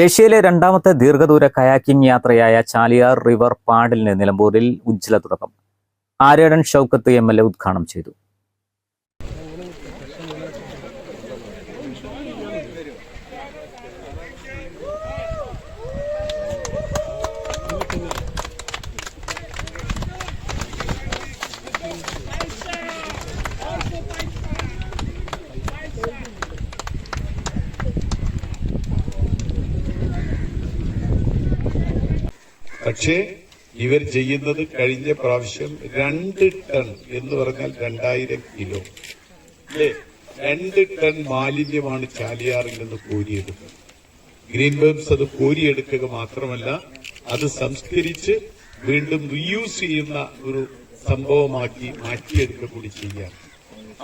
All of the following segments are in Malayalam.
ഏഷ്യയിലെ രണ്ടാമത്തെ ദീർഘദൂര കയാക്കിംഗ് യാത്രയായ ചാലിയാർ റിവർ പാഡിലിന് നിലമ്പൂരിൽ ഉജ്ജ്വല തുടക്കം. Aryadan Shoukath M L A ഉദ്ഘാടനം ചെയ്തു. പക്ഷേ ഇവർ ചെയ്യുന്നത് കഴിഞ്ഞ പ്രാവശ്യം രണ്ട് ടൺ എന്ന് പറഞ്ഞാൽ രണ്ടായിരം കിലോ. അല്ലേ? രണ്ട് ടൺ മാലിന്യമാണ് ചാലിയാറിൽ നിന്ന് കോരിയെടുക്കുന്നത് ഗ്രീൻ ബേംസ് അത് കോരിയെടുക്കുക മാത്രമല്ല അത് സംസ്കരിച്ച് വീണ്ടും റീയൂസ് ചെയ്യുന്ന ഒരു സംഭവമാക്കി മാറ്റിയെടുക്കുക കൂടി ചെയ്യാം.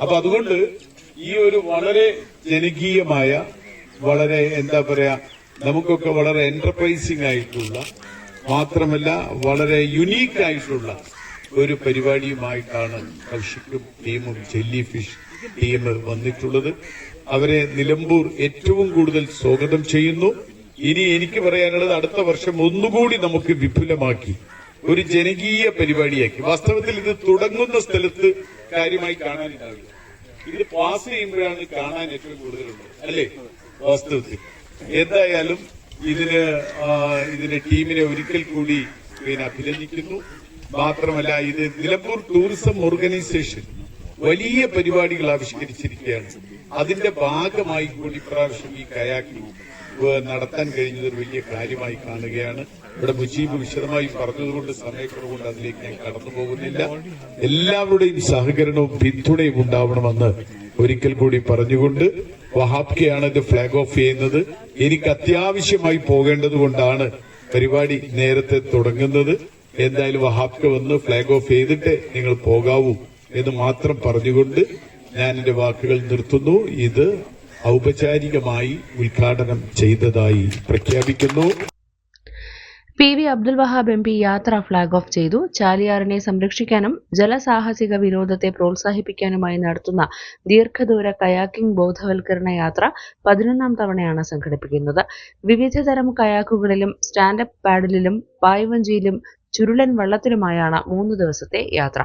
അപ്പൊ അതുകൊണ്ട് ഈ ഒരു വളരെ ജനകീയമായ വളരെ എന്താ പറയാ നമുക്കൊക്കെ വളരെ എന്റർപ്രൈസിംഗ് ആയിട്ടുള്ള മാത്രമല്ല വളരെ യുണീക്ക് ആയിട്ടുള്ള ഒരു പരിപാടിയുമായിട്ടാണ് കൗശിക്കും ടീമും ജെല്ലി ഫിഷ് ടീം വന്നിട്ടുള്ളത്. അവരെ നിലമ്പൂർ ഏറ്റവും കൂടുതൽ സ്വാഗതം ചെയ്യുന്നു. ഇനി എനിക്ക് പറയാനുള്ളത് അടുത്ത വർഷം ഒന്നുകൂടി നമുക്ക് വിപുലമാക്കി ഒരു ജനകീയ പരിപാടിയാക്കി. വാസ്തവത്തിൽ ഇത് തുടങ്ങുന്ന സ്ഥലത്ത് കാര്യമായി കാണാനുണ്ടാവില്ല. ഇത് പാസ് ചെയ്യുമ്പോഴാണ് കാണാൻ ഏറ്റവും കൂടുതലുള്ളത്. അല്ലേ? വാസ്തവത്തിൽ. എന്തായാലും ഇതിന് ഇതിന്റെ ടീമിനെ ഒരിക്കൽ കൂടി പിന്നെ അഭിനന്ദിക്കുന്നു. മാത്രമല്ല ഇത് നിലമ്പൂർ ടൂറിസം ഓർഗനൈസേഷൻ വലിയ പരിപാടികൾ ആവിഷ്കരിച്ചിരിക്കുകയാണ്. അതിന്റെ ഭാഗമായി കൂടി പ്രാവശ്യം ഈ കയാക്കിംഗ് നടത്താൻ കഴിഞ്ഞത് ഒരു വലിയ കാര്യമായി കാണുകയാണ്. ഇവിടെ മുജീബ് വിശദമായി പറഞ്ഞതുകൊണ്ട് സമയക്കുറവുകൊണ്ട് അതിലേക്ക് ഞാൻ കടന്നു പോകുന്നില്ല. എല്ലാവരുടെയും സഹകരണവും പിന്തുണയും ഉണ്ടാവണമെന്ന് ഒരിക്കൽ കൂടി പറഞ്ഞുകൊണ്ട് വഹാബ്കയാണ് ഇത് ഫ്ലാഗ് ഓഫ് ചെയ്യുന്നത്. എനിക്ക് അത്യാവശ്യമായി പോകേണ്ടത് കൊണ്ടാണ് പരിപാടി നേരത്തെ തുടങ്ങുന്നത്. എന്തായാലും വഹാബ്ക വന്ന് ഫ്ലാഗ് ഓഫ് ചെയ്തിട്ട് നിങ്ങൾ പോകാവൂ എന്ന് മാത്രം പറഞ്ഞുകൊണ്ട് ഞാൻ എന്റെ വാക്കുകൾ നിർത്തുന്നു. ഇത് ഔപചാരികമായി ഉദ്ഘാടനം ചെയ്തതായി പ്രഖ്യാപിക്കുന്നു. P V Abdul Wahab M P യാത്ര ഫ്ളാഗ് ഓഫ് ചെയ്തു. ചാലിയാറിനെ സംരക്ഷിക്കാനും ജലസാഹസിക വിനോദത്തെ പ്രോത്സാഹിപ്പിക്കാനുമായി നടത്തുന്ന ദീർഘദൂര കയാക്കിംഗ് ബോധവൽക്കരണ യാത്ര പതിനൊന്നാം തവണയാണ് സംഘടിപ്പിക്കുന്നത്. വിവിധതരം കയാക്കുകളിലും സ്റ്റാൻഡപ്പ് പാഡലിലും പായ്വഞ്ചിയിലും ചുരുളൻ വള്ളത്തിലുമായാണ് മൂന്ന് ദിവസത്തെ യാത്ര.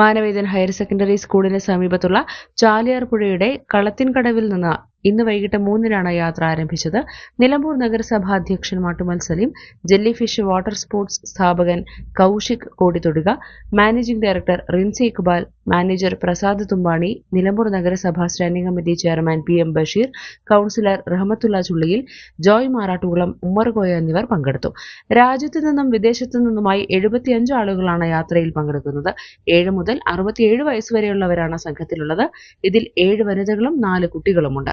മാനവേദൻ ഹയർ സെക്കൻഡറി സ്കൂളിന് സമീപത്തുള്ള ചാലിയാർ പുഴയുടെ കളത്തിൻകടവിൽ നിന്ന് ഇന്ന് വൈകിട്ട് മൂന്നിനാണ് യാത്ര ആരംഭിച്ചത്. നിലമ്പൂർ നഗരസഭാ അധ്യക്ഷൻ Mattummal Saleem jelly fish water sports സ്ഥാപകൻ Kaushik Kodithoduka managing director Rincy Iqbal manager Prasad Thumbani Nilambur നഗരസഭാ standing committee chairman P M Basheer councillor Rahmathulla Chulliyil Joy Marattukulam Ummerkoya എന്നിവർ പങ്കെടുത്തു. രാജ്യത്തു നിന്നും വിദേശത്തു നിന്നുമായി എഴുപത്തിയഞ്ച് ആളുകളാണ് യാത്രയിൽ പങ്കെടുക്കുന്നത്. ഏഴ് മുതൽ അറുപത്തിയേഴ് വയസ്സുവരെയുള്ളവരാണ് സംഘത്തിലുള്ളത്. ഇതിൽ ഏഴ് വനിതകളും നാല് കുട്ടികളുമുണ്ട്.